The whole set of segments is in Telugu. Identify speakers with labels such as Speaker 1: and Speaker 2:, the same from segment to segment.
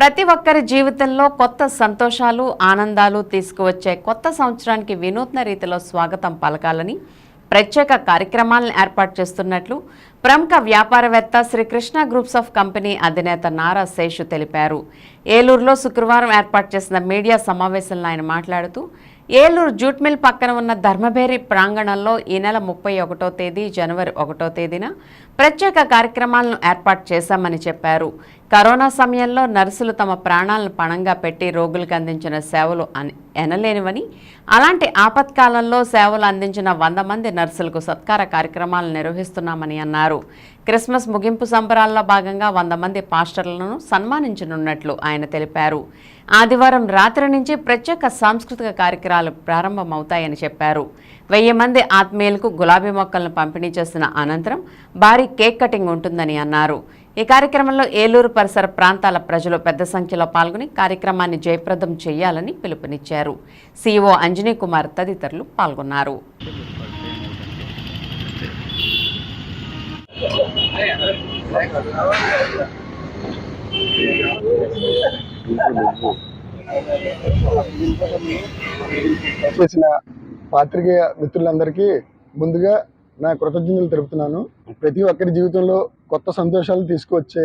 Speaker 1: ప్రతి ఒక్కరి జీవితంలో కొత్త సంతోషాలు ఆనందాలు తీసుకువచ్చే కొత్త సంవత్సరానికి వినూత్న రీతిలో స్వాగతం పలకాలని ప్రత్యేక కార్యక్రమాలను ఏర్పాటు చేస్తున్నట్లు ప్రముఖ వ్యాపారవేత్త Shri Krishna groups of company అధినేత నారా శేషు తెలిపారు. ఏలూరులో శుక్రవారం ఏర్పాటు చేసిన మీడియా సమావేశంలో ఆయన మాట్లాడుతూ ఏలూరు జూట్ మిల్ పక్కన ఉన్న ధర్మభేరి ప్రాంగణంలో ఈ నెల ముప్పై ఒకటో తేదీ జనవరి ఒకటో తేదీన ప్రత్యేక కార్యక్రమాలను ఏర్పాటు చేశామని చెప్పారు. కరోనా సమయంలో నర్సులు తమ ప్రాణాలను పణంగా పెట్టి రోగులకు అందించిన సేవలు ఎనలేనివని అలాంటి ఆపత్కాలంలో సేవలు అందించిన వంద మంది నర్సులకు సత్కార కార్యక్రమాలు నిర్వహిస్తున్నామని అన్నారు. క్రిస్మస్ ముగింపు సంబరాల్లో భాగంగా వంద మంది పాస్టర్లను సన్మానించనున్నట్లు ఆయన తెలిపారు. ఆదివారం రాత్రి నుంచి ప్రత్యేక సాంస్కృతిక కార్యక్రమాలు ప్రారంభమవుతాయని చెప్పారు. వెయ్యి మంది ఆత్మీయులకు గులాబీ మొక్కలను పంపిణీ చేసిన అనంతరం భారీ కేక్ కటింగ్ ఉంటుందని అన్నారు. ఈ కార్యక్రమంలో ఏలూరు పరిసర ప్రాంతాల ప్రజలు పెద్ద సంఖ్యలో పాల్గొని కార్యక్రమాన్ని జయప్రదం చేయాలని పిలుపునిచ్చారు. సీఈఓ అంజనీ కుమార్ తదితరులు పాల్గొన్నారు.
Speaker 2: చేసిన పాత్రికేయ మిత్రులందరికీ ముందుగా నా కృతజ్ఞతలు తెలుపుతున్నాను. ప్రతి ఒక్కరి జీవితంలో కొత్త సంతోషాలు తీసుకువచ్చే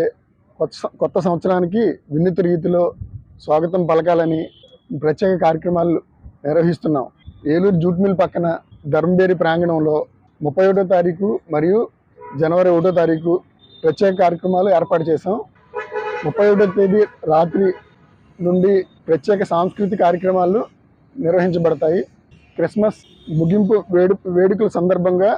Speaker 2: కొత్త కొత్త సంవత్సరానికి వినూత్న రీతిలో స్వాగతం పలకాలని ప్రత్యేక కార్యక్రమాలు నిర్వహిస్తున్నాం. ఏలూరు జూట్ మిల్ పక్కన ధర్మబేరి ప్రాంగణంలో ముప్పై ఒకటో తారీఖు మరియు జనవరి ఒకటో తారీఖు ప్రత్యేక కార్యక్రమాలు ఏర్పాటు చేశాం. ముప్పై ఒకటో తేదీ రాత్రి నుండి ప్రత్యేక సాంస్కృతిక కార్యక్రమాలు నిర్వహించబడతాయి. క్రిస్మస్ ముగింపు వేడు వేడుకల సందర్భంగా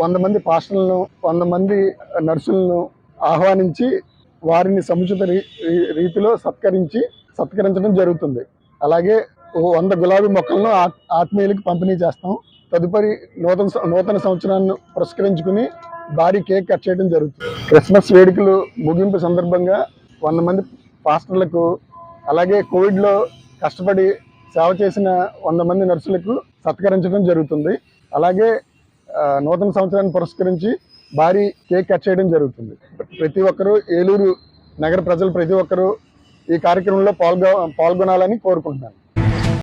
Speaker 2: వంద మంది పాస్టర్లను వంద మంది నర్సులను ఆహ్వానించి వారిని సముచిత రీ- రీ- రీతిలో సత్కరించి సత్కరించడం జరుగుతుంది. అలాగే వంద గులాబీ మొక్కలను ఆత్- ఆత్మీయులకు పంపిణీ చేస్తాం. తదుపరి నూతన నూతన సంవత్సరాన్ని పురస్కరించుకుని భారీ కేక్ కట్ చేయడం జరుగుతుంది. క్రిస్మస్ వేడుకలు ముగింపు సందర్భంగా వంద మంది పాస్టర్లకు అలాగే కోవిడ్లో కష్టపడి సేవ చేసిన వంద మంది నర్సులకు సత్కరించడం జరుగుతుంది. అలాగే నూతన సంవత్సరాన్ని పురస్కరించి భారీ కేక్ కట్ చేయడం జరుగుతుంది. ప్రతి ఒక్కరూ ఏలూరు నగర ప్రజలు ప్రతి ఒక్కరూ ఈ కార్యక్రమంలో పాల్గొ పాల్గొనాలని కోరుకుంటున్నాను.